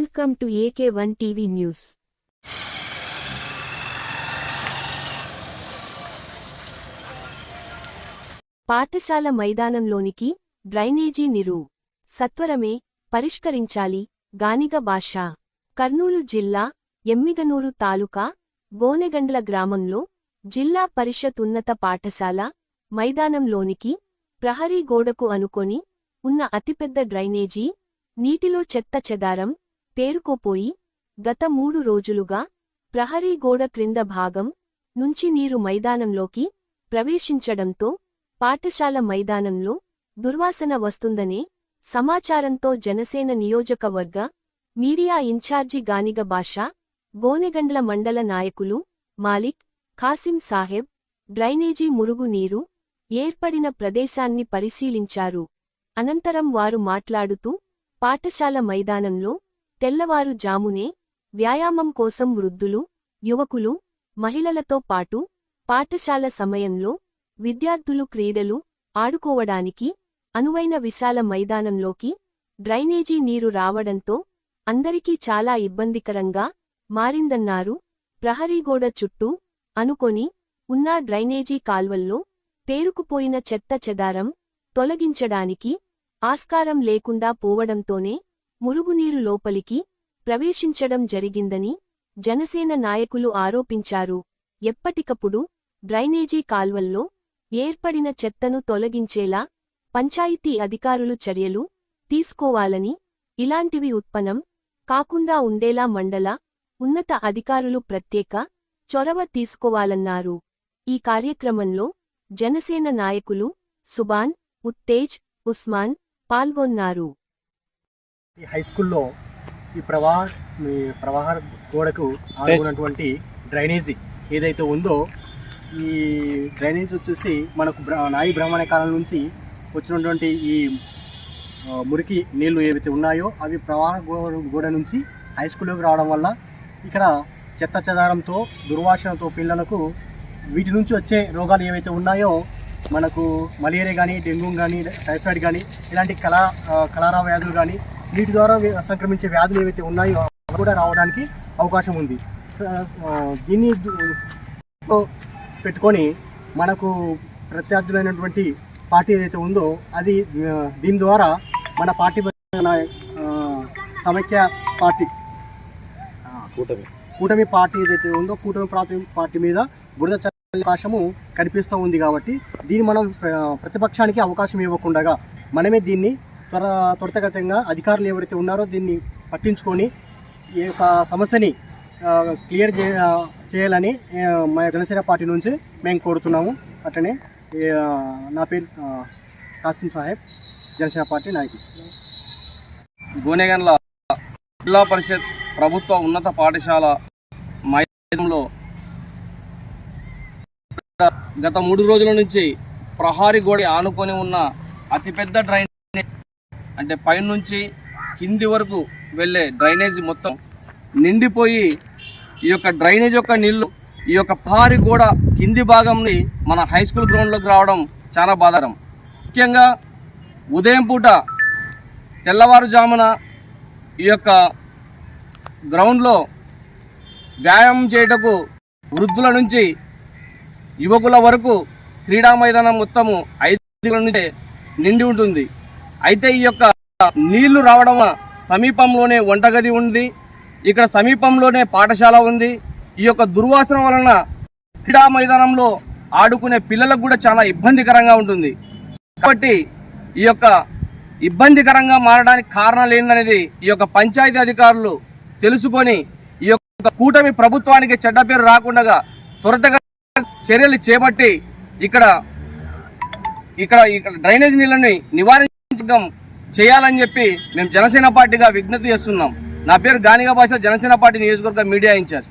Welcome to A K one TV news పాఠశాల మైదానంలోనికి drainage నిరు. సత్వరమే పరిష్కరించాలి గానిగ భాష. కర్నూలు జిల్లా ఎమ్మిగనూరు తాలూకా గోనెగండ్ల గ్రామంలో జిల్లా పరిషత్ ఉన్నత పాఠశాల మైదానంలోనికి ప్రహరీ గోడకు అనుకొని ఉన్న అతిపెద్ద డ్రైనేజీ నీటిలో చెత్త చెదారం పేరుకోపోయి గత మూడు రోజులుగా ప్రహరీ గోడ క్రింద భాగం నుంచి నీరు మైదానంలోకి ప్రవేశించడంతో పాఠశాల మైదానంలో దుర్వాసన వస్తుందనే సమాచారంతో జనసేన నియోజకవర్గ మీడియా ఇన్ఛార్జి గానిగ బాషా గోనెగండ్ల మండల నాయకులు మాలిక్ ఖాసిం సాహెబ్ డ్రైనేజీ మురుగు నీరు ఏర్పడిన ప్రదేశాన్ని పరిశీలించారు. అనంతరం వారు మాట్లాడుతూ పాఠశాల మైదానంలో తెల్లవారు జామునే వ్యాయామం కోసం వృద్ధులు యువకులు మహిళలతో పాటు పాఠశాల సమయంలో విద్యార్థులు క్రీడలు ఆడుకోవడానికి అనువైన విశాల మైదానంలోకి డ్రైనేజీ నీరు రావడంతో అందరికీ చాలా ఇబ్బందికరంగా మారిందన్నారు. ప్రహరీగోడ చుట్టూ అనుకొని ఉన్న డ్రైనేజీ కాల్వల్లో పేరుకుపోయిన చెత్త చెదారం తొలగించడానికి ఆస్కారం లేకుండా పోవడంతోనే మురుగునీరు లోపలికి ప్రవేశించడం జరిగిందని జనసేన నాయకులు ఆరోపించారు. ఎప్పటికప్పుడు డ్రైనేజీ కాల్వల్లో ఏర్పడిన చెత్తను తొలగించేలా పంచాయతీ అధికారులు చర్యలు తీసుకోవాలని ఇలాంటివి ఉత్పన్నం కాకుండా ఉండేలా మండల ఉన్నత అధికారులు ప్రత్యేక చొరవ తీసుకోవాలన్నారు. ఈ కార్యక్రమంలో జనసేన నాయకులు సుబాన్ ఉత్తేజ్ ఉస్మాన్ పాల్గొన్నారు. ఈ హై స్కూల్లో ఈ ప్రవాహ ప్రవాహ గోడకు ఆడుకున్నటువంటి డ్రైనేజీ ఏదైతే ఉందో ఈ డ్రైనేజ్ వచ్చేసి మనకు నాయి బ్రాహ్మణ కాలం నుంచి వచ్చినటువంటి ఈ మురికి నీళ్ళు ఏవైతే ఉన్నాయో అవి ప్రవాహ గోడ నుంచి హై స్కూల్లోకి రావడం వల్ల ఇక్కడ చెత్త చెదారంతో దుర్వాసనతో పిల్లలకు వీటి నుంచి వచ్చే రోగాలు ఏవైతే ఉన్నాయో మనకు మలేరియా కానీ డెంగ్యూ కానీ టైఫాయిడ్ కానీ ఇలాంటి కలా కలరా కలారా వ్యాధులు కానీ వీటి ద్వారా సంక్రమించే వ్యాధులు ఏవైతే ఉన్నాయో అవి కూడా రావడానికి అవకాశం ఉంది. దీన్ని పెట్టుకొని మనకు ప్రత్యర్థులైనటువంటి పార్టీ ఏదైతే ఉందో అది దీని ద్వారా మన పార్టీ సమైక్య పార్టీ ఆ, కూటమి. పార్టీ ఏదైతే ఉందో కూటమి పార్టీ పార్టీ మీద బురద అవకాశము కనిపిస్తూ ఉంది కాబట్టి దీన్ని మనం ప్రతిపక్షానికి అవకాశం ఇవ్వకుండా మనమే దీన్ని త్వర త్వరితగతంగా అధికారులు ఎవరైతే ఉన్నారో దీన్ని పట్టించుకొని ఈ యొక్క సమస్యని క్లియర్ చే చేయాలని మా జనసేన పార్టీ నుంచి మేము కోరుతున్నాము. అట్లనే నా పేరు కాసిం సాహెబ్ జనసేన పార్టీ నాయకుడు గోనెగన్ల జిల్లా పరిషత్ ప్రభుత్వ ఉన్నత పాఠశాల మైదానంలో గత మూడు రోజుల నుంచి ప్రహారీ గోడ ఆనుకొని ఉన్న అతిపెద్ద డ్రైన్ అంటే పైనుంచి కింది వరకు వెళ్ళే డ్రైనేజీ మొత్తం నిండిపోయి ఈ యొక్క డ్రైనేజ్ యొక్క నీళ్ళు ఈ యొక్క పారి గోడ కింది భాగంని మన హై స్కూల్ గ్రౌండ్లోకి రావడం చాలా బాధారం ముఖ్యంగా ఉదయం పూట తెల్లవారుజామున ఈ యొక్క గ్రౌండ్లో వ్యాయామం చేయుటకు వృద్ధుల నుంచి యువకుల వరకు క్రీడా మైదానం మొత్తము ఐదు నుండి నిండి ఉంటుంది. అయితే ఈ యొక్క నీళ్ళు రావడం సమీపంలోనే వంటగది ఉంది. ఇక్కడ సమీపంలోనే పాఠశాల ఉంది. ఈ యొక్క దుర్వాసన వలన క్రీడా మైదానంలో ఆడుకునే పిల్లలకు కూడా చాలా ఇబ్బందికరంగా ఉంటుంది. కాబట్టి ఈ యొక్క ఇబ్బందికరంగా మారడానికి కారణాలు ఏందనేది ఈ యొక్క పంచాయతీ అధికారులు తెలుసుకొని ఈ యొక్క కూటమి ప్రభుత్వానికి చెడ్డ పేరు రాకుండా త్వరతగా చర్యలు చేపట్టి ఇక్కడ ఇక్కడ ఇక్కడ డ్రైనేజ్ నీళ్ళని నివారించడం చేయాలని చెప్పి మేము జనసేన పార్టీగా విజ్ఞప్తి చేస్తున్నాం. నా పేరు గానిగా భాష జనసేన పార్టీ నియోజకవర్గ మీడియా ఇన్ఛార్జ్.